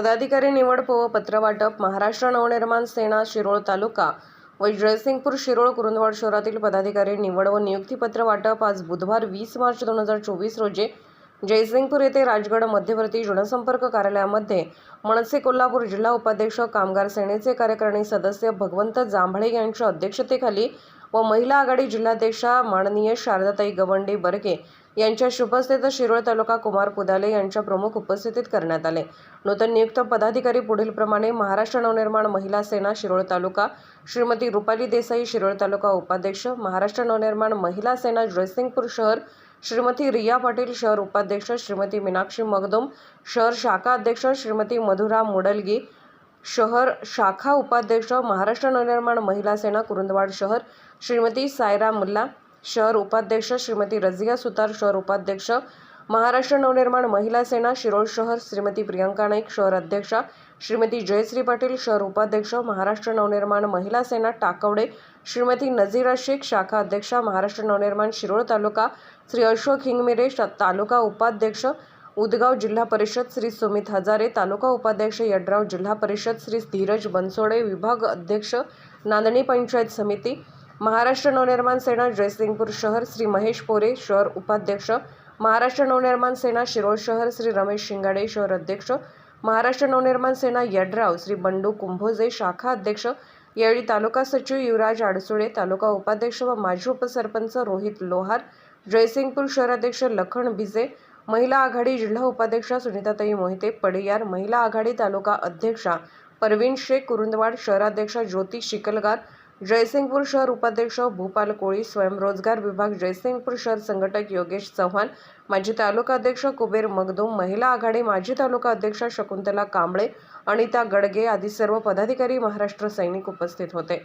पदाधिकारी निवड व पत्रवाटप महाराष्ट्र नवनिर्माण सेना शिरोळ तालुका व जयसिंगपूर शिरोळ कुरुंदवाड शहरातील पदाधिकारी निवड व नियुक्तीपत्र वाटप आज बुधवार वीस मार्च दोन हजार चोवीस रोजी जयसिंगपूर येथे राजगड मध्यवर्ती जनसंपर्क कार्यालयामध्ये मनसे कोल्हापूर जिल्हा उपाध्यक्ष कामगार सेनेचे कार्यकारिणी सदस्य भगवंत जांभळे यांच्या अध्यक्षतेखाली व महिला आघाडी जिल्हाध्यक्षा माननीय शारदाताई गवंडी बर्गे यांच्या शुभस्थित शिरोळ तालुका कुमार पुदाले यांच्या प्रमुख उपस्थितीत करण्यात आले. नूतन नियुक्त पदाधिकारी पुढीलप्रमाणे महाराष्ट्र नवनिर्माण महिला सेना शिरोळ तालुका श्रीमती रुपाली देसाई शिरोळ तालुका उपाध्यक्ष महाराष्ट्र नवनिर्माण महिला सेना जयसिंगपूर शहर श्रीमती रिया पाटील शहर उपाध्यक्ष श्रीमती मीनाक्षी मगदोम शहर शाखा अध्यक्ष श्रीमती मधुरा मुडलगी शहर शाखा उपाध्यक्ष महाराष्ट्र नवनिर्माण महिला सेना कुरुंदवाड शहर श्रीमती सायरा मुल्ला शहर उपाध्यक्ष श्रीमती रझिया सुतार शहर उपाध्यक्ष महाराष्ट्र नवनिर्माण महिला सेना शिरोळ शहर श्रीमती प्रियंका नाईक शहर अध्यक्षा श्रीमती जयश्री पाटील शहर उपाध्यक्ष महाराष्ट्र नवनिर्माण महिला सेना टाकवडे श्रीमती नझीरा शेख शाखा अध्यक्षा महाराष्ट्र नवनिर्माण शिरोळ तालुका श्री अशोक हिंगमिरे श- तालुका उपाध्यक्ष उदगाव जिल्हा परिषद श्री सुमित हजारे तालुका उपाध्यक्ष यड्राव जिल्हा परिषद श्री धीरज बनसोडे विभाग अध्यक्ष नांदणी पंचायत समिती महाराष्ट्र नवनिर्माण सेना जयसिंगपूर शहर श्री महेश पोरे शहर उपाध्यक्ष महाराष्ट्र नवनिर्माण सेना शिरोळ शहर श्री रमेश शिंगाडे शहर अध्यक्ष महाराष्ट्र नवनिर्माण सेना यड्राव श्री बंडू कुंभोजे शाखा अध्यक्ष यावेळी तालुका सचिव युवराज आडसुळे तालुका उपाध्यक्ष व माजी उपसरपंच रोहित लोहार जयसिंगपूर शहराध्यक्ष लखन भिजे महिला आघाडी जिल्हा उपाध्यक्षा सुनीताताई मोहिते पडियार महिला आघाडी तालुका अध्यक्षा परवीन शेख कुरुंदवाड शहराध्यक्षा ज्योती शिकलगार जयसिंगपूर शहर उपाध्यक्ष भूपाल कोळी स्वयंरोजगार विभाग जयसिंगपूर शहर संघटक योगेश चव्हाण माजी तालुका अध्यक्ष कुबेर मगदूम महिला आघाडी माजी तालुका अध्यक्षा शकुंतला कांबळे अनिता गडगे आदी सर्व पदाधिकारी महाराष्ट्र सैनिक उपस्थित होते.